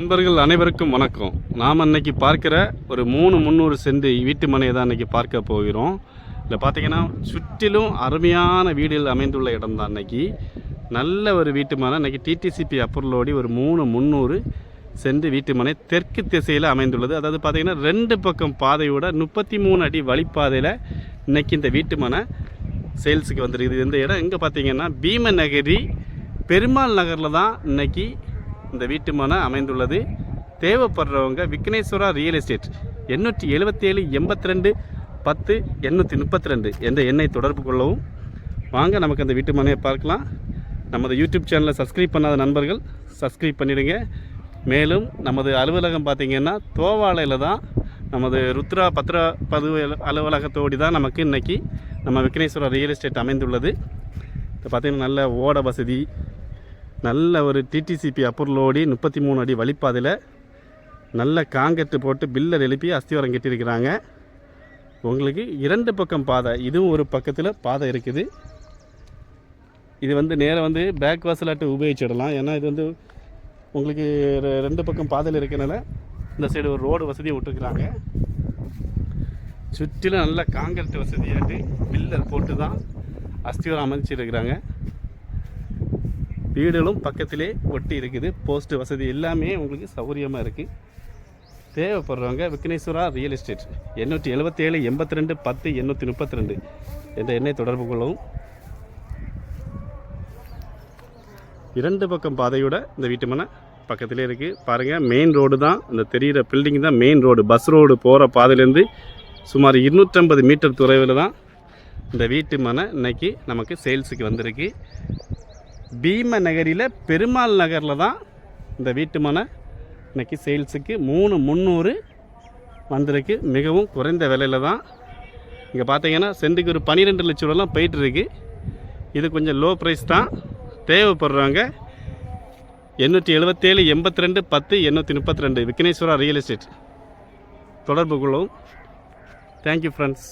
நண்பர்கள் அனைவருக்கும் வணக்கம். நாம் அன்றைக்கி பார்க்குற ஒரு மூணு முந்நூறு சென்ட் வீட்டு மனையை தான் அன்றைக்கி பார்க்க போகிறோம். இதில் பார்த்தீங்கன்னா சுற்றிலும் அருமையான வீடுகள் அமைந்துள்ள இடம் தான் அன்றைக்கி நல்ல ஒரு வீட்டு மனை. அன்றைக்கி டிடிசிபி அப்ரூவலோடி ஒரு மூணு முந்நூறு சென்று வீட்டு மனை தெற்கு திசையில் அமைந்துள்ளது. அதாவது பார்த்திங்கன்னா ரெண்டு பக்கம் பாதையோட முப்பத்தி மூணு அடி வழிப்பாதையில் இன்னைக்கு இந்த வீட்டு மனை சேல்ஸுக்கு வந்துருக்குது. இந்த இடம் எங்கே பார்த்தீங்கன்னா பீமநகரி பெருமாள் நகரில் தான் இன்னைக்கு இந்த வீட்டு மனை அமைந்துள்ளது. தேவைப்படுறவங்க விக்னேஸ்வரா ரியல் எஸ்டேட் எண்ணூற்றி எழுபத்தேழு எண்பத்தி ரெண்டு பத்து எண்ணூற்றி முப்பத்தி ரெண்டு என்ற எண்ணை தொடர்பு கொள்ளவும். வாங்க நமக்கு அந்த வீட்டு மனையை பார்க்கலாம். நமது யூடியூப் சேனலை சப்ஸ்கிரைப் பண்ணாத நண்பர்கள் சப்ஸ்கிரைப் பண்ணிடுங்க. மேலும் நமது அலுவலகம் பார்த்திங்கன்னா தோவாலையில் தான் நமது ருத்ரா பத்ர பதிவு அலுவலகத்தோடி தான் நமக்கு இன்றைக்கி நம்ம விக்னேஸ்வரா ரியல் எஸ்டேட் அமைந்துள்ளது. இப்போ பார்த்திங்கன்னா நல்ல ஓட வசதி நல்ல ஒரு டிடிசிபி அப்ரூவலோடி முப்பத்தி மூணு அடி வழிப்பாதையில் நல்ல காங்கெட்டு போட்டு பில்லர் எழுப்பி அஸ்திவாரம் கட்டியிருக்கிறாங்க. உங்களுக்கு இரண்டு பக்கம் பாதை இதுவும் ஒரு பக்கத்தில் பாதை இருக்குது. இது வந்து நேராக வந்து பேக் வாசலாட்டு உபயோகிச்சிடலாம். ஏன்னா இது வந்து உங்களுக்கு ரெ- ரெண்டு பக்கம் பாதையில் இருக்கிறனால இந்த சைடு ஒரு ரோடு வசதியை விட்டுருக்குறாங்க. சுற்றிலும் நல்ல காங்கிரட் வசதியாட்டு பில்லர் போட்டு தான் அஸ்திவாரம் அமைச்சிருக்கிறாங்க. வீடுகளும் பக்கத்திலே ஒட்டி இருக்குது. போஸ்ட் வசதி எல்லாமே உங்களுக்கு சௌகரியமாக இருக்குது தேவைப்படுறவங்க விக்னேஸ்வரா ரியல் எஸ்டேட் எண்ணூற்றி எழுபத்தேழு எண்பத்தி ரெண்டு பத்து எண்ணூற்றி முப்பத்தி ரெண்டு என்ற எண்ணை தொடர்பு கொள்ளவும். இரண்டு பக்கம் பாதையோட இந்த வீட்டு மனை பக்கத்திலே இருக்குது பாருங்கள் மெயின் ரோடு தான். இந்த தெரிகிற பில்டிங் தான் மெயின் ரோடு பஸ் ரோடு போகிற பாதையிலேருந்து சுமார் இருநூற்றம்பது மீட்டர் தொலைவில் தான் இந்த வீட்டு மனை இன்னைக்கு நமக்கு சேல்ஸுக்கு வந்திருக்கு. பீம நகரில் பெருமாள் நகரில் தான் இந்த வீட்டு மனை இன்னைக்கு சேல்ஸுக்கு மூணு முந்நூறு வந்திருக்கு. மிகவும் குறைந்த விலையில் தான். இங்கே பார்த்தீங்கன்னா சென்ட்டுக்கு ஒரு பன்னிரெண்டு லட்ச ரூபாலாம் போயிட்டுருக்கு. இது கொஞ்சம் லோ ப்ரைஸ் தான். தேவைப்படுறவங்க எண்ணூற்றி எழுபத்தேழு எண்பத்தி ரெண்டு பத்து எண்ணூற்றி முப்பத்தி ரெண்டு விக்னேஸ்வரா ரியல் எஸ்டேட் தொடர்பு கொள்ளவும். Thank you friends